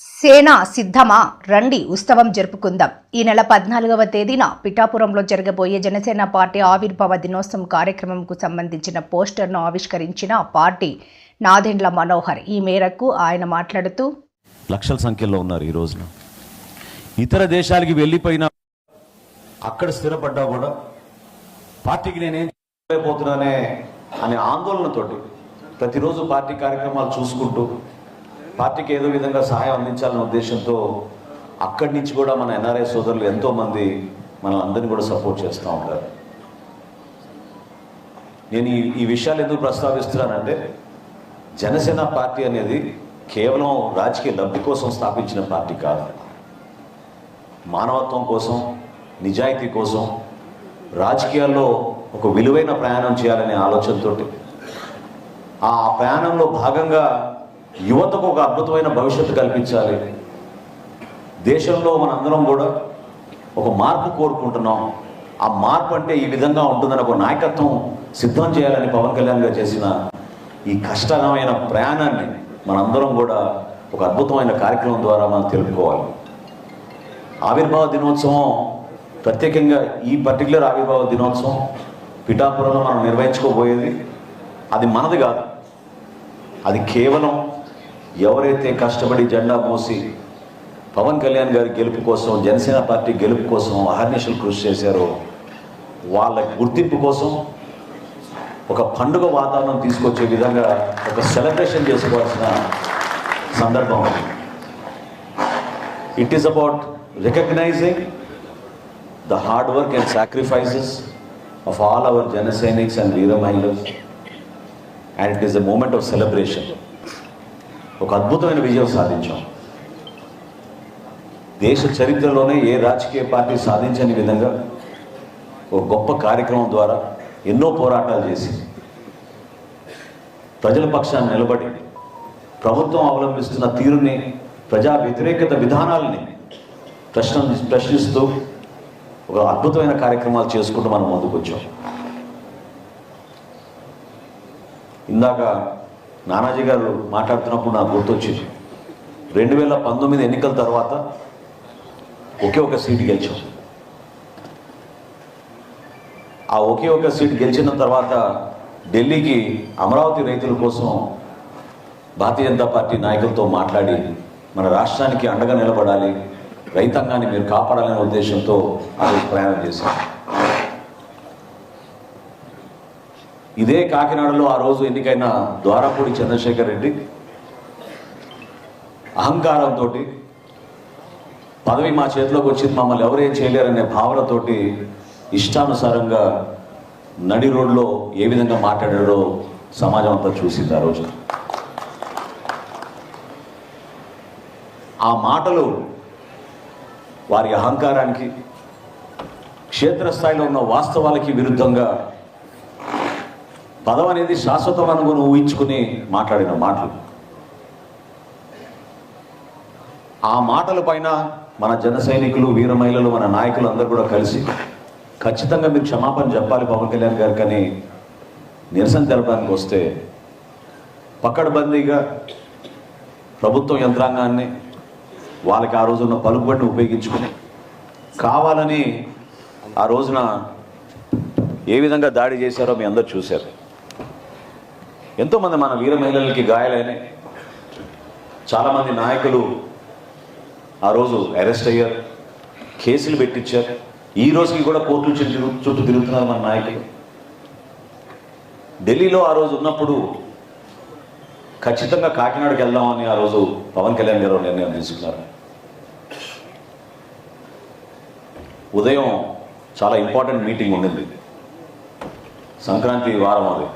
సేన సిద్ధమా? రండి ఉత్సవం జరుపుకుందాం. ఈ నెల పద్నాలుగవ తేదీన పిఠాపురంలో జరగబోయే జనసేన పార్టీ ఆవిర్భావ దినోత్సవం కార్యక్రమంకు సంబంధించిన పోస్టర్ను ఆవిష్కరించిన పార్టీ నాదెండ్ల మనోహర్. ఈ మేరకు ఆయన మాట్లాడుతూ లక్షల సంఖ్యలో ఉన్నారు ఈ రోజున. ఇతర దేశాలకి వెళ్ళిపోయినా అక్కడ స్థిరపడ్డా కూడా. పార్టీకి నేనేం చేయలేకపోతున్నానే అనే ఆందోళనతోటి ప్రతిరోజు పార్టీ కార్యక్రమాలు చూసుకుంటూ పార్టీకి ఏదో విధంగా సహాయం అందించాలనే ఉద్దేశంతో అక్కడి నుంచి కూడా మన ఎన్ఆర్ఐ సోదరులు ఎంతోమంది మంది అందరినీ కూడా సపోర్ట్ చేస్తూ ఉంటారు నేను ఈ ఈ విషయాలు ఎందుకు ప్రస్తావిస్తున్నానంటే జనసేన పార్టీ అనేది కేవలం రాజకీయ లబ్ధి కోసం స్థాపించిన పార్టీ కాదు. మానవత్వం కోసం నిజాయితీ కోసం రాజకీయాల్లో ఒక విలువైన ప్రయాణం చేయాలనే ఆలోచనతోటి. ఆ ప్రయాణంలో భాగంగా యువతకు ఒక అద్భుతమైన భవిష్యత్తు కల్పించాలి. దేశంలో మనందరం కూడా ఒక మార్పు కోరుకుంటున్నాం. ఆ మార్పు అంటే ఈ విధంగా ఉంటుందని ఒక నాయకత్వం సిద్ధం చేయాలని పవన్ కళ్యాణ్ గారు చేసిన ఈ కష్టమైన ప్రయాణాన్ని మనందరం కూడా ఒక అద్భుతమైన కార్యక్రమం ద్వారా మనం తెలుపుకోవాలి. ఆవిర్భావ దినోత్సవం ప్రత్యేకంగా ఈ పర్టికులర్ ఆవిర్భావ దినోత్సవం పిఠాపురంలో మనం నిర్వహించుకోబోయేది అది మనది కాదు. అది కేవలం ఎవరైతే కష్టపడి జెండా మోసి పవన్ కళ్యాణ్ గారి గెలుపు కోసం జనసేన పార్టీ గెలుపు కోసం అహర్నిశలు కృషి చేశారో వాళ్ళ గుర్తింపు కోసం ఒక పండుగ వాతావరణం తీసుకొచ్చే విధంగా ఒక సెలబ్రేషన్ చేసుకోవాల్సిన సందర్భం it is about recognizing the hard work and sacrifices of all our Jana Sainiks and Veera Mahilas and it is a moment of celebration ఒక అద్భుతమైన విజయం సాధించాం. దేశ చరిత్రలోనే ఏ రాజకీయ పార్టీ సాధించని విధంగా ఒక గొప్ప కార్యక్రమం ద్వారా ఎన్నో పోరాటాలు చేసి ప్రజల పక్షాన్ని నిలబడి ప్రభుత్వం అవలంబిస్తున్న తీరుని ప్రజా వ్యతిరేకత విధానాలని ప్రశ్న ప్రశ్నిస్తూ ఒక అద్భుతమైన కార్యక్రమాలు చేసుకుంటూ మనం ముందుకు వచ్చాం ఇందాక నానాజీ గారు మాట్లాడుతున్నప్పుడు నాకు గుర్తొచ్చింది. రెండు వేల పంతొమ్మిది ఎన్నికల తర్వాత ఒకే ఒక సీట్ గెలిచాం. ఆ ఒకే ఒక సీట్ గెలిచిన తర్వాత ఢిల్లీకి అమరావతి రైతుల కోసం భారతీయ జనతా పార్టీ నాయకులతో మాట్లాడి మన రాష్ట్రానికి అండగా నిలబడాలి రైతాంగాన్ని మీరు కాపాడాలనే ఉద్దేశంతో ఆ ప్రయాణం చేశారు ఇదే కాకినాడలో ఆ రోజు ఎన్నికైన ద్వారపూడి చంద్రశేఖర్ రెడ్డి అహంకారంతో పదవి మా చేతిలోకి వచ్చింది మమ్మల్ని ఎవరేం చేయలేరనే భావనతోటి ఇష్టానుసారంగా నడి రోడ్లో ఏ విధంగా మాట్లాడాడో సమాజం అంతా చూసింది ఆ రోజు. ఆ మాటలు వారి అహంకారానికి క్షేత్రస్థాయిలో ఉన్న వాస్తవాలకి విరుద్ధంగా పదం అనేది శాశ్వతం అనుకుని ఊహించుకుని మాట్లాడిన మాటలు. ఆ మాటల పైన మన జన సైనికులు వీర మహిళలు మన నాయకులు అందరూ కూడా కలిసి ఖచ్చితంగా మీరు క్షమాపణ చెప్పాలి పవన్ కళ్యాణ్ గారికి అని నిరసన తెలపడానికి వస్తే పక్కడబందీగా ప్రభుత్వ యంత్రాంగాన్ని వాళ్ళకి ఆ రోజున పలుకుబడిని ఉపయోగించుకుని కావాలని ఆ రోజున ఏ విధంగా దాడి చేశారో మీ అందరు చూశారు. ఎంతోమంది మన వీర మహిళలకి గాయాలైనాయి. చాలామంది నాయకులు ఆ రోజు అరెస్ట్ అయ్యారు కేసులు పెట్టించారు. ఈ రోజుకి కూడా కోర్టుల చుట్టూ చుట్టూ తిరుగుతున్నారు మన నాయకులు. ఢిల్లీలో ఆ రోజు ఉన్నప్పుడు ఖచ్చితంగా కాకినాడకి వెళ్దామని ఆ రోజు పవన్ కళ్యాణ్ గారు నిర్ణయం తీసుకున్నారు. ఉదయం చాలా ఇంపార్టెంట్ మీటింగ్ ఉండింది. సంక్రాంతి వారం అది.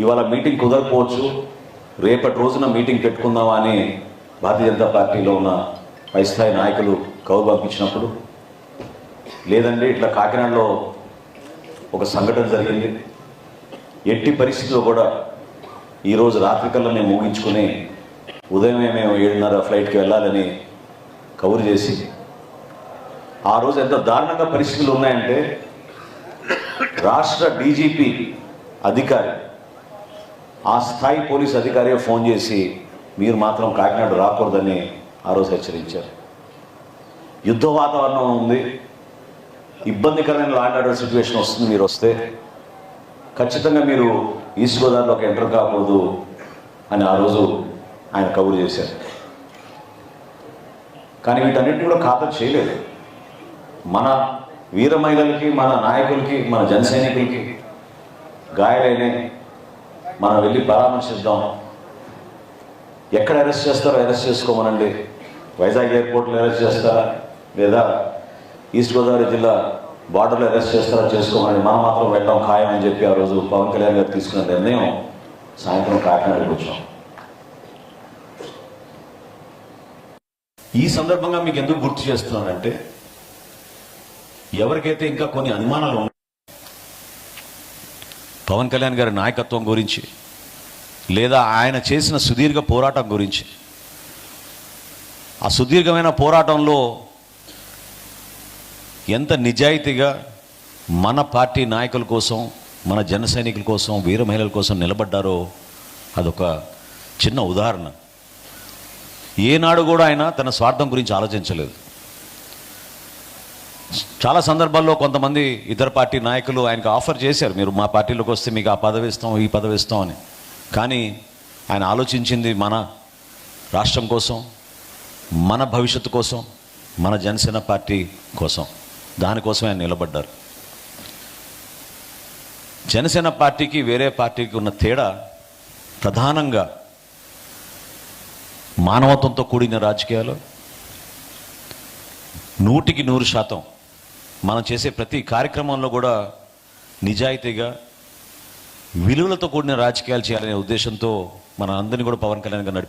ఇవాళ మీటింగ్ కుదరకపోవచ్చు. రేపటి రోజున మీటింగ్ పెట్టుకుందామా అని భారతీయ జనతా పార్టీలో ఉన్న పైస్థాయి నాయకులు కౌరు పంపించినప్పుడు లేదండి ఇట్లా కాకినాడలో ఒక సంఘటన జరిగింది. ఎట్టి పరిస్థితిలో కూడా ఈరోజు రాత్రికల్లా మేము ముగించుకుని ఉదయమే మేము ఏడున్నర ఫ్లైట్కి వెళ్ళాలని కబురు చేసి ఆ రోజు ఎంత దారుణంగా పరిస్థితులు ఉన్నాయంటే రాష్ట్ర డీజీపీ అధికారి ఆ స్థాయి పోలీస్ అధికారి ఫోన్ చేసి మీరు మాత్రం కాకినాడ రాకూడదని ఆ రోజు హెచ్చరించారు. యుద్ధ వాతావరణం ఉంది. ఇబ్బందికరమైన లాండ్ ఆర్డర్ సిచ్యువేషన్ వస్తుంది మీరు వస్తే. ఖచ్చితంగా మీరు ఈస్ట్ గోదావరిలోకి ఎంటర్ కాకూడదు అని ఆ రోజు ఆయన కబురు చేశారు. కానీ వీటన్నిటిని కూడా ఖాతరు చేయలేదు. మన వీర మహిళలకి మన నాయకులకి మన జనసైనికులకి గాయాలైన మనం వెళ్ళి పరామర్శిద్దాం ఎక్కడ అరెస్ట్ చేస్తారో అరెస్ట్ చేసుకోమనండి. వైజాగ్ ఎయిర్పోర్ట్లో అరెస్ట్ చేస్తారా? లేదా ఈస్ట్ గోదావరి జిల్లా బార్డర్లో అరెస్ట్ చేస్తారా? చేసుకోమని మనం మాత్రం వెళ్ళడం ఖాయం అని చెప్పి ఆ రోజు పవన్ కళ్యాణ్ గారు తీసుకున్న నిర్ణయం సాయంత్రం కాకినాడకి వచ్చాం. ఈ సందర్భంగా మీకు ఎందుకు గుర్తు చేస్తున్నానంటే ఎవరికైతే ఇంకా కొన్ని అనుమానాలు పవన్ కళ్యాణ్ గారి నాయకత్వం గురించి లేదా ఆయన చేసిన సుదీర్ఘ పోరాటం గురించి. ఆ సుదీర్ఘమైన పోరాటంలో ఎంత నిజాయితీగా మన పార్టీ నాయకుల కోసం మన జన సైనికుల కోసం వీర మహిళల కోసం నిలబడ్డారో అదొక చిన్న ఉదాహరణ. ఏనాడు కూడా ఆయన తన స్వార్థం గురించి ఆలోచించలేదు. చాలా సందర్భాల్లో కొంతమంది ఇతర పార్టీ నాయకులు ఆయనకు ఆఫర్ చేశారు. మీరు మా పార్టీలోకి వస్తే మీకు ఆ పదవి ఇస్తాం ఈ పదవి ఇస్తాం అని. కానీ ఆయన ఆలోచించింది మన రాష్ట్రం కోసం మన భవిష్యత్తు కోసం మన జనసేన పార్టీ కోసం. దానికోసం ఆయన నిలబడ్డారు. జనసేన పార్టీకి వేరే పార్టీకి ఉన్న తేడా ప్రధానంగా మానవత్వంతో కూడిన రాజకీయాలు. నూటికి నూరు శాతం మనం చేసే ప్రతి కార్యక్రమంలో కూడా నిజాయితీగా విలువలతో కూడిన రాజకీయాలు చేయాలనే ఉద్దేశంతో మన అందరినీ కూడా పవన్ కళ్యాణ్ గారు నడిపి